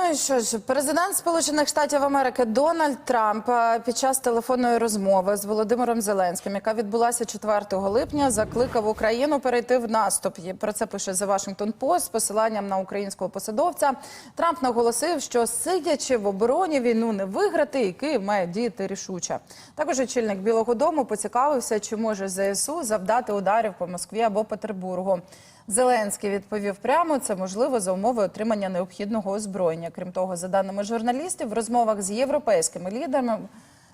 Ну і що ж, президент Сполучених Штатів Америки Дональд Трамп е, під час телефонної розмови з Володимиром Зеленським, яка відбулася 4 липня, закликав Україну перейти в наступ. Про це пише The Washington Post з посиланням на українського посадовця. Трамп наголосив, що сидячи в обороні війну не виграти, і Київ має діяти рішуче. Також очільник Білого Дому поцікавився, чи може ЗСУ завдати ударів по Москві або Петербургу. Зеленський відповів прямо, це можливо за умови отримання необхідного озброєння. Крім того, за даними журналістів, в розмовах з європейськими лідерами.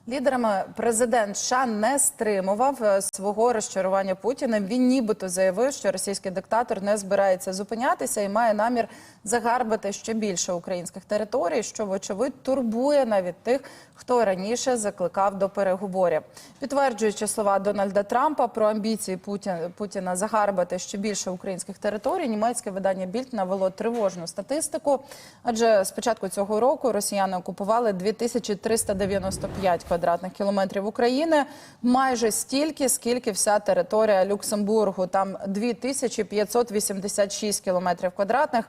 Лідерами президент США не стримував е, свого розчарування Путіним. Він нібито заявив, що російський диктатор не збирається зупинятися і має намір загарбати ще більше українських територій, що вочевидь турбує навіть тих, хто раніше закликав до переговорів. Підтверджуючи слова Дональда Трампа про амбіції Путін- Путіна загарбати ще більше українських територій, німецьке видання Більд навело тривожну статистику. Адже з початку цього року росіяни окупували 2395 квадратних кілометрів України, майже стільки, скільки вся територія Люксембургу. Там 2586 кілометрів квадратних.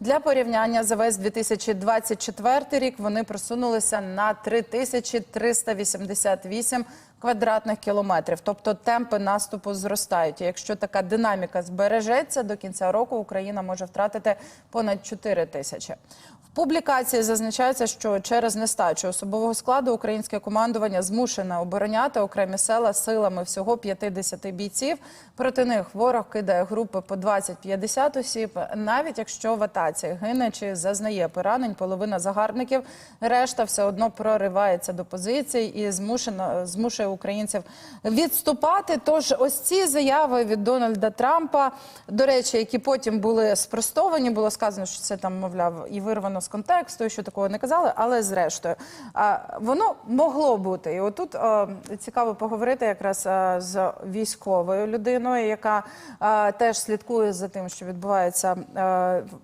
Для порівняння за весь 2024 рік вони просунулися на 3388 квадратних кілометрів. Тобто темпи наступу зростають. І якщо така динаміка збережеться, до кінця року Україна може втратити понад 4 тисячі. В публікації зазначається, що через нестачу особового складу українське командування змушене обороняти окремі села силами всього 50 бійців. Проти них ворог кидає групи по 20-50 осіб. Навіть якщо в атаці гине чи зазнає поранень, половина загарбників, решта все одно проривається до позицій і змушено змушує українців відступати. Тож ось ці заяви від Дональда Трампа, до речі, які потім були спростовані, було сказано, що це там, мовляв, і вирвано з контексту, що такого не казали, але зрештою воно могло бути. І отут а, цікаво поговорити якраз а, з військовою людиною, яка а, теж слідкує за тим, що відбувається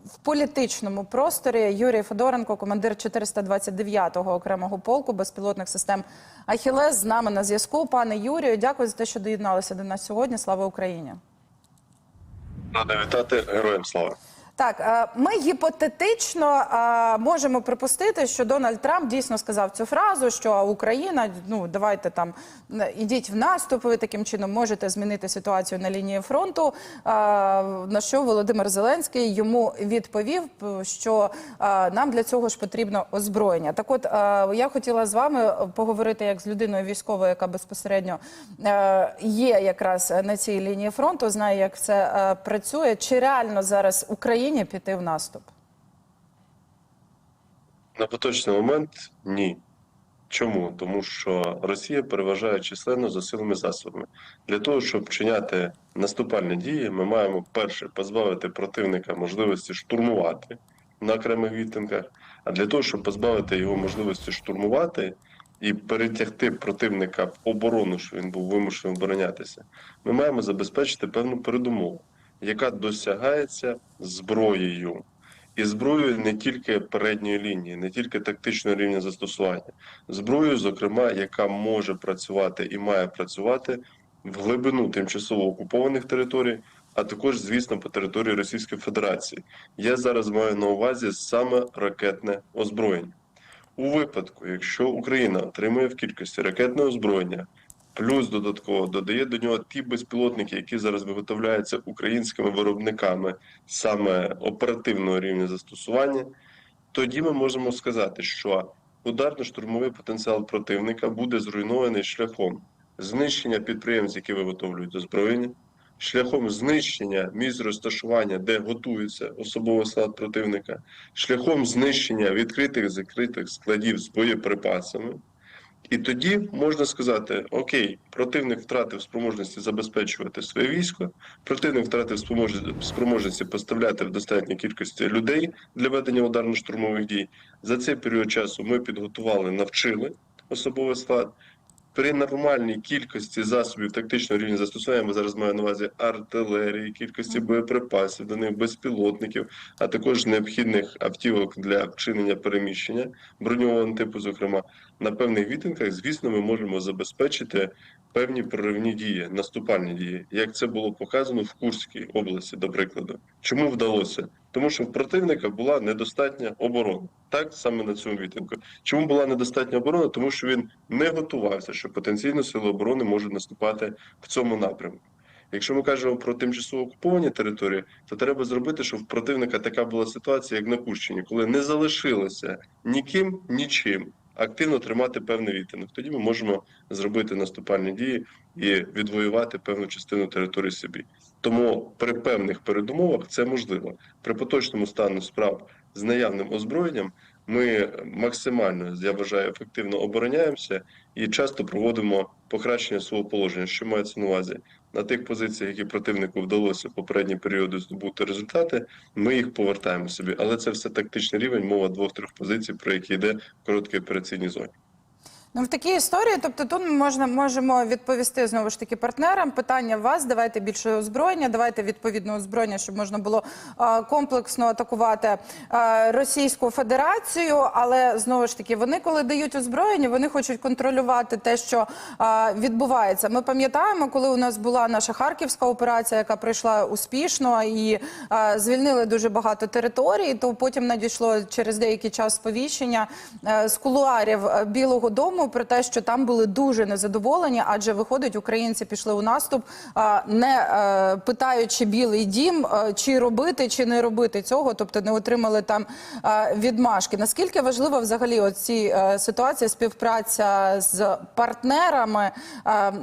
в політичному просторі. Юрій Федоренко, командир 429-го окремого полку безпілотних систем Ахілес, з нами на зв'язку. Пане Юрію, дякую за те, що доєдналися до нас сьогодні. Слава Україні! Надо вітати героям слава. Так, е, ми гіпотетично е, можемо припустити, що Дональд Трамп дійсно сказав цю фразу, що Україна, ну давайте там е, ідіть в наступ. Ви таким чином можете змінити ситуацію на лінії фронту. На що Володимир Зеленський йому відповів, що нам для цього ж потрібно озброєння. Так, от я хотіла з вами поговорити як з людиною військовою, яка безпосередньо є якраз на цій лінії фронту, знає, як це працює. Чи реально зараз Україні піти в наступ? На поточний момент ні. Чому? Тому що Росія переважає численно за силами засобами. Для того, щоб вчиняти наступальні дії, ми маємо перше позбавити противника можливості штурмувати на окремих відтинках. А для того, щоб позбавити його можливості штурмувати і перетягти противника в оборону, що він був вимушений оборонятися, ми маємо забезпечити певну передумову, яка досягається зброєю. І зброєю не тільки передньої лінії, не тільки тактичного рівня застосування, зброєю, зокрема, яка може працювати і має працювати в глибину тимчасово окупованих територій, а також, звісно, по території Російської Федерації. Я зараз маю на увазі саме ракетне озброєння. У випадку, якщо Україна отримує в кількості ракетне озброєння, плюс додатково додає до нього ті безпілотники, які зараз виготовляються українськими виробниками саме оперативного рівня застосування, тоді ми можемо сказати, що ударно-штурмовий потенціал противника буде зруйнований шляхом знищення підприємств, які виготовлюють озброєння, шляхом знищення місць розташування, де готується особовий склад противника, шляхом знищення відкритих закритих складів з боєприпасами. І тоді можна сказати: Окей, противник втратив спроможності забезпечувати своє військо, противник втратив спроможності поставляти в достатній кількості людей для ведення ударно-штурмових дій. За цей період часу ми підготували, навчили особовий склад. При нормальній кількості засобів тактичного рівня застосування ми зараз маємо на увазі артилерії, кількості боєприпасів, до них безпілотників, а також необхідних автівок для вчинення переміщення броньованого типу, зокрема на певних відтинках, звісно, ми можемо забезпечити певні проривні дії, наступальні дії, як це було показано в Курській області, до прикладу. Чому вдалося? Тому що в противника була недостатня оборона. Так саме на цьому відтинку. Чому була недостатня оборона? Тому що він не готувався, що потенційно сили оборони можуть наступати в цьому напрямку. Якщо ми кажемо про тимчасово окуповані території, то треба зробити, щоб в противника така була ситуація, як на Курщині, коли не залишилося ніким, нічим активно тримати певний відтинок. Тоді ми можемо зробити наступальні дії і відвоювати певну частину території собі. Тому при певних передумовах це можливо. При поточному стану справ з наявним озброєнням ми максимально, я вважаю, ефективно обороняємося і часто проводимо покращення свого положення. Що мається на увазі? На тих позиціях, які противнику вдалося в попередні періоди здобути результати, ми їх повертаємо собі. Але це все тактичний рівень, мова двох-трьох позицій, про які йде в короткій операційній зоні. Ну, в такій історії, тобто тут ми можна, можемо відповісти знову ж таки партнерам. Питання вас, давайте більше озброєння, давайте відповідне озброєння, щоб можна було а, комплексно атакувати а, Російську Федерацію. Але знову ж таки, вони коли дають озброєння, вони хочуть контролювати те, що а, відбувається. Ми пам'ятаємо, коли у нас була наша харківська операція, яка пройшла успішно і а, звільнили дуже багато територій, то потім надійшло через деякий час сповіщення е, з кулуарів е, Білого Дому про те, що там були дуже незадоволені, адже виходить, українці пішли у наступ, не е, питаючи Білий Дім, е, чи робити, чи не робити цього, тобто не отримали там відмашки. Наскільки важлива взагалі оці е, ситуація співпраця з партнерами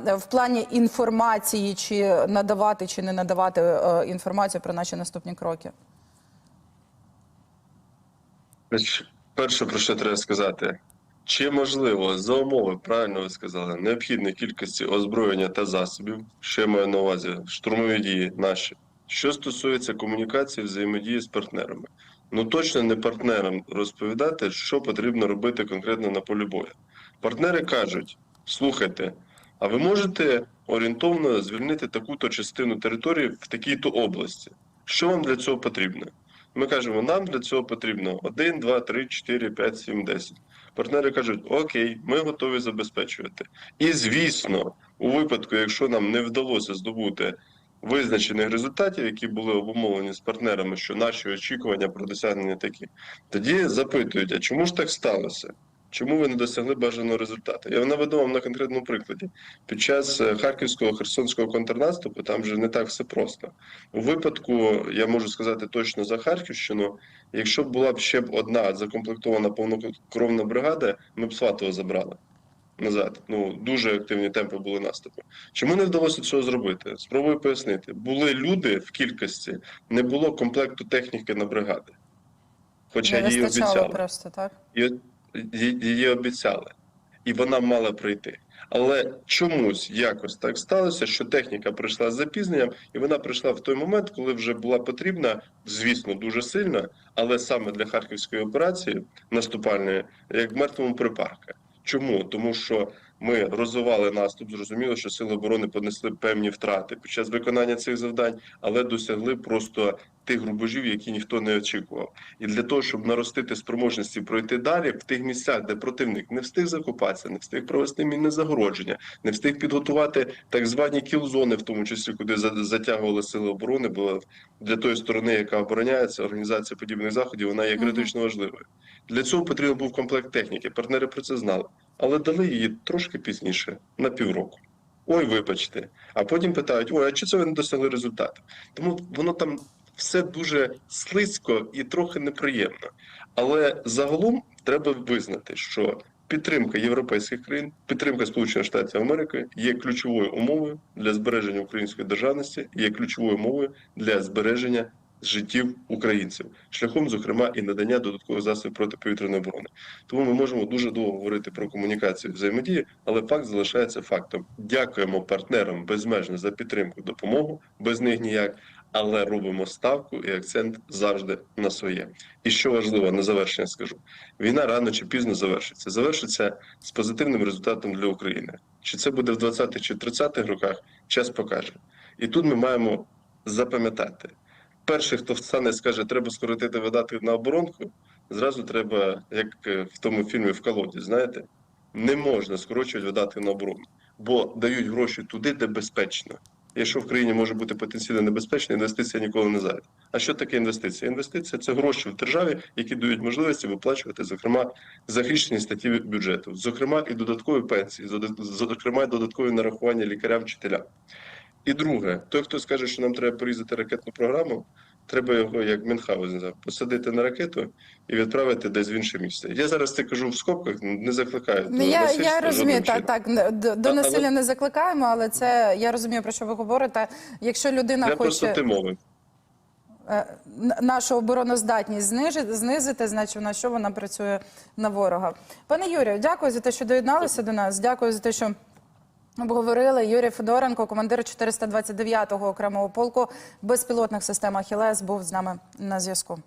в плані інформації, чи надавати, чи не надавати інформацію про наші наступні кроки? Перше, про що треба сказати, чи можливо за умови, правильно ви сказали, необхідної кількості озброєння та засобів, я маю на увазі, штурмові дії наші, що стосується комунікації, взаємодії з партнерами. Ну точно не партнерам розповідати, що потрібно робити конкретно на полі бою. Партнери кажуть: слухайте, а ви можете орієнтовно звільнити таку-то частину території в такій-то області. Що вам для цього потрібно? Ми кажемо, нам для цього потрібно 1, 2, 3, 4, 5, 7, 10. Партнери кажуть, окей, ми готові забезпечувати. І звісно, у випадку, якщо нам не вдалося здобути визначених результатів, які були обумовлені з партнерами, що наші очікування про досягнення такі, тоді запитують, а чому ж так сталося? Чому ви не досягли бажаного результату? Я наведу вам на конкретному прикладі. Під час е, харківського херсонського контрнаступу там вже не так все просто. У випадку, я можу сказати точно за Харківщину, якщо б була б ще б одна закомплектована повнокровна бригада, ми б Сватово забрали назад. Ну дуже активні темпи були наступу. Чому не вдалося цього зробити? Спробую пояснити. Були люди в кількості, не було комплекту техніки на бригади. Хоча Не її обіцяли просто так. її, її обіцяли, і вона мала прийти. Але чомусь якось так сталося, що техніка прийшла з запізненням, і вона прийшла в той момент, коли вже була потрібна, звісно, дуже сильно, але саме для харківської операції наступальної, як мертвому припарка. Чому? Тому що ми розвивали наступ, зрозуміло, що сили оборони понесли певні втрати під час виконання цих завдань, але досягли просто тих рубежів, які ніхто не очікував. І для того, щоб наростити спроможності пройти далі в тих місцях, де противник не встиг закупатися, не встиг провести мінне загородження, не встиг підготувати так звані кіл-зони, в тому числі куди за- затягували сили оборони, бо для тої сторони, яка обороняється, організація подібних заходів, вона є критично важливою. Для цього потрібен був комплект техніки. Партнери про це знали, але дали її трошки пізніше, на півроку. Ой, вибачте. А потім питають: ой, а чи це ви не досягли результату? Тому воно там все дуже слизько і трохи неприємно. Але загалом треба визнати, що підтримка європейських країн, підтримка Сполучених Штатів Америки є ключовою умовою для збереження української державності, є ключовою умовою для збереження життів українців, шляхом, зокрема, і надання додаткових засобів протиповітряної оборони. Тому ми можемо дуже довго говорити про комунікацію взаємодії, але факт залишається фактом. Дякуємо партнерам безмежно за підтримку, допомогу, без них ніяк. Але робимо ставку і акцент завжди на своє. І що важливо на завершення, скажу: війна рано чи пізно завершиться. Завершиться з позитивним результатом для України. Чи це буде в 20-х чи 30-х роках, час покаже. І тут ми маємо запам'ятати: перший, хто встане скаже, треба скоротити видатки на оборонку, зразу треба, як е, в тому фільмі в колоді, знаєте, не можна скорочувати видатки на оборону, бо дають гроші туди, де безпечно. Якщо в країні може бути потенційно небезпечно, інвестиція ніколи не зайде. А що таке інвестиція? Інвестиція це гроші в державі, які дають можливості виплачувати, зокрема, захищені статті бюджету, зокрема, і додаткові пенсії, зокрема, і додаткові нарахування лікарям, вчителям. І друге, той, хто скаже, що нам треба порізати ракетну програму, треба його, як Мюнхгаузен, посадити на ракету і відправити десь в інше місце. Я зараз це кажу в скобках, не закликаю. до Ну, я, я розумію, так, так до, до А- насилля але- не закликаємо, але це я розумію, про що ви говорите. Якщо людина Для хоче простоти мови. е, нашу обороноздатність знижити, знизити, значить на що вона працює на ворога. Пане Юрію, дякую за те, що доєдналися до нас. Дякую за те, що обговорили. Юрій Федоренко, командир 429-го окремого полку безпілотних систем Ахілес, був з нами на зв'язку.